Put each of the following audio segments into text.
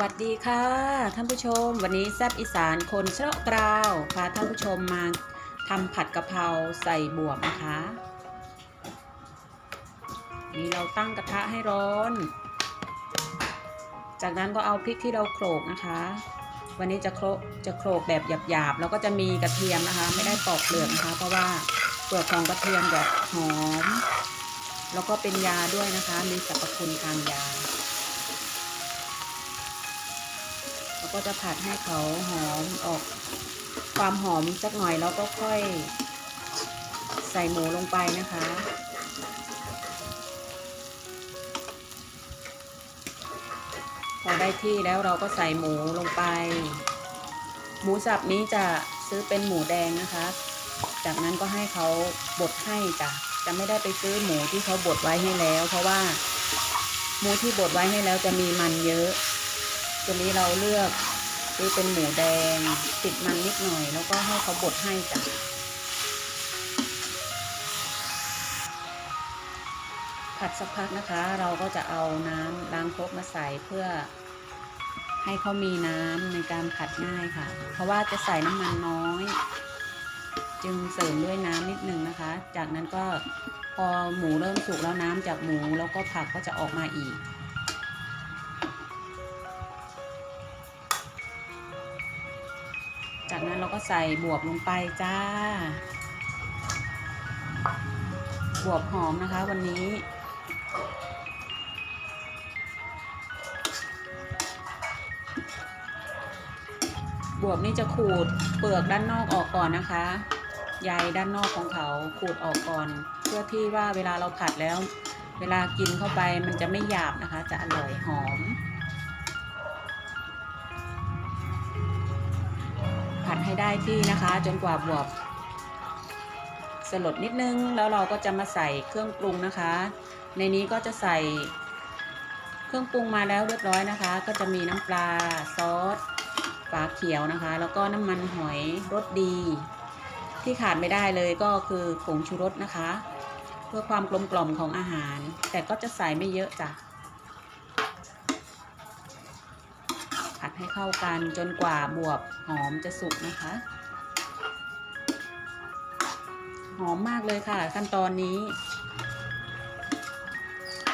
วัสดีค่ะท่านผู้ชม วันนี้แซบอีสานคนเชาะกราวพาท่านผู้ชมมาทำผัดกะเพราใส่บวบนะคะนี่เราตั้งกระทะให้ร้อน จากนั้นก็เอาพริกที่เราโขลกนะคะ วันนี้จะโขลกจะโขลกแบบหยาบๆแล้วก็จะมีกระเทียมนะคะ ไม่ได้ปอกเปลือกนะคะ เพราะว่าเปลือกของกระเทียมแบบหอม แล้วก็เป็นยาด้วยนะคะ มีสรรพคุณทางยา แล้วก็จะผัดให้เขาหอมออกความหอมสักหน่อยแล้วก็ค่อยใส่หมูลงไปนะคะ พอได้ที่แล้วเราก็ใส่หมูลงไป หมูสับนี้จะซื้อเป็นหมูแดงนะคะ จากนั้นก็ให้เขาบดให้จ้ะจะไม่ได้ไปซื้อหมูที่เขาบดไว้ให้แล้ว เพราะว่าหมูที่บดไว้ให้แล้วจะมีมันเยอะ ตัวนี้เราเลือกซื้อเป็นหมูแดงติดมันนิดหน่อย แล้วก็ให้เขาบดให้จ้ะผัดสักพักนะคะ เราก็จะเอาน้ำล้างครกมาใส่เพื่อให้เขามีน้ำในการผัดง่ายค่ะ เพราะว่าจะใส่น้ำมันน้อย จึงเสริมด้วยน้ำนิดนึงนะคะ จากนั้นก็พอหมูเริ่มสุกแล้วน้ำจากหมูแล้วก็ผักก็จะออกมาอีก เราก็ใส่บวบลงไปจ้า บวบหอมนะคะวันนี้ บวบนี่จะขูดเปลือกด้านนอกออกก่อนนะคะใยด้านนอกของเขาขูดออกก่อน เพื่อที่ว่าเวลาเราผัดแล้ว เวลากินเข้าไปมันจะไม่หยาบนะคะ จะอร่อยหอม ให้ได้ที่นะคะ จนกว่าบวบสลดนิดนึง แล้วเราก็จะมาใส่เครื่องปรุงนะคะ ในนี้ก็จะใส่เครื่องปรุงมาแล้วเรียบร้อยนะคะ ก็จะมีน้ำปลาซอสฝาเขียวนะคะ แล้วก็น้ำมันหอยรสดี ที่ขาดไม่ได้เลยก็คือผงชูรสนะคะ เพื่อความกลมกล่อมของอาหาร แต่ก็จะใส่ไม่เยอะจ้ะ ผัดให้เข้ากันจนกว่าบวบหอมจะสุกนะคะ หอมมากเลยค่ะ ขั้นตอนนี้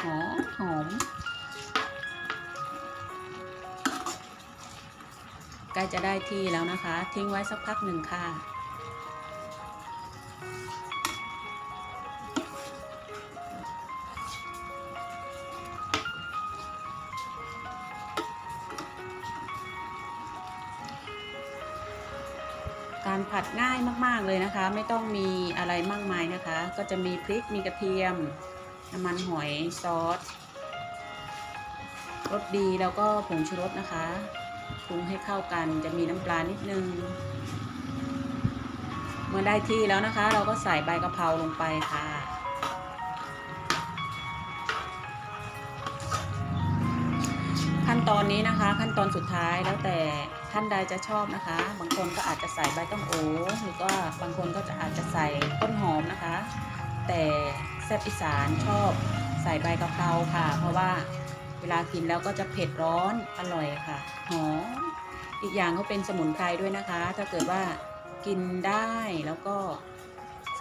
หอมหอมใกล้จะได้ที่แล้วนะคะ ทิ้งไว้สักพักหนึ่งค่ะ การผัดง่ายมากๆเลยนะคะ ไม่ต้องมีอะไรมากมายนะคะ ก็จะมีพริกมีกระเทียม น้ำมันหอยซอสรสดีแล้วก็ผงชูรสนะคะปรุงให้เข้ากันจะมีน้ำปลานิดนึง เมื่อได้ที่แล้วนะคะ เราก็ใส่ใบกะเพราลงไปค่ะขั้นตอนนี้นะคะ ขั้นตอนสุดท้ายแล้วแต่ ท่านใดจะชอบนะคะ บางคนก็อาจจะใส่ใบต้มโอหรือก็บางคนก็จะอาจจะใส่ต้นหอมนะคะ แต่แซ่บอีสานชอบใส่ใบกะเพราค่ะ เพราะว่าเวลากินแล้วก็จะเผ็ดร้อนอร่อยค่ะหอมอีกอย่างก็เป็นสมุนไพรด้วยนะคะ ถ้าเกิดว่ากินได้แล้วก็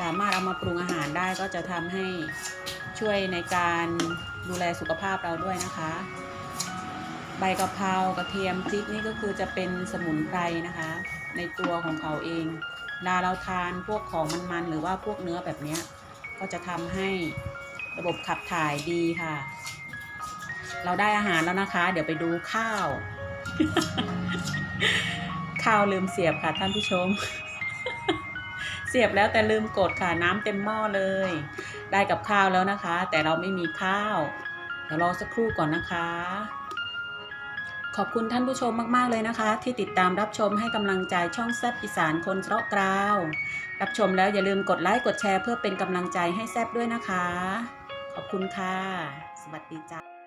สามารถเอามาปรุงอาหารได้ก็จะทำให้ช่วยในการดูแลสุขภาพเราด้วยนะคะ ใบกะเพรากระเทียมพริกนี่ก็คือจะเป็นสมุนไพรนะคะ ในตัวของเขาเองเวลาเราทานพวกของมันๆหรือว่าพวกเนื้อแบบนี้ก็จะทำให้ระบบขับถ่ายดีค่ะ เราได้อาหารแล้วนะคะ เดี๋ยวไปดูข้าว ข้าวลืมเสียบค่ะท่านผู้ชม เสียบแล้วแต่ลืมกดค่ะน้ำเต็มหม้อเลย ได้กับข้าวแล้วนะคะ แต่เราไม่มีข้าว เดี๋ยวรอสักครู่ก่อนนะคะ ขอบคุณท่านผู้ชมมาก ๆ เลยนะคะ ที่ติดตามรับชมให้กำลังใจช่องแซบอีสานคนเราะกราว รับชมแล้วอย่าลืมกดไลค์กดแชร์เพื่อเป็นกำลังใจให้แซบด้วยนะคะ ขอบคุณค่ะ สวัสดีจ้า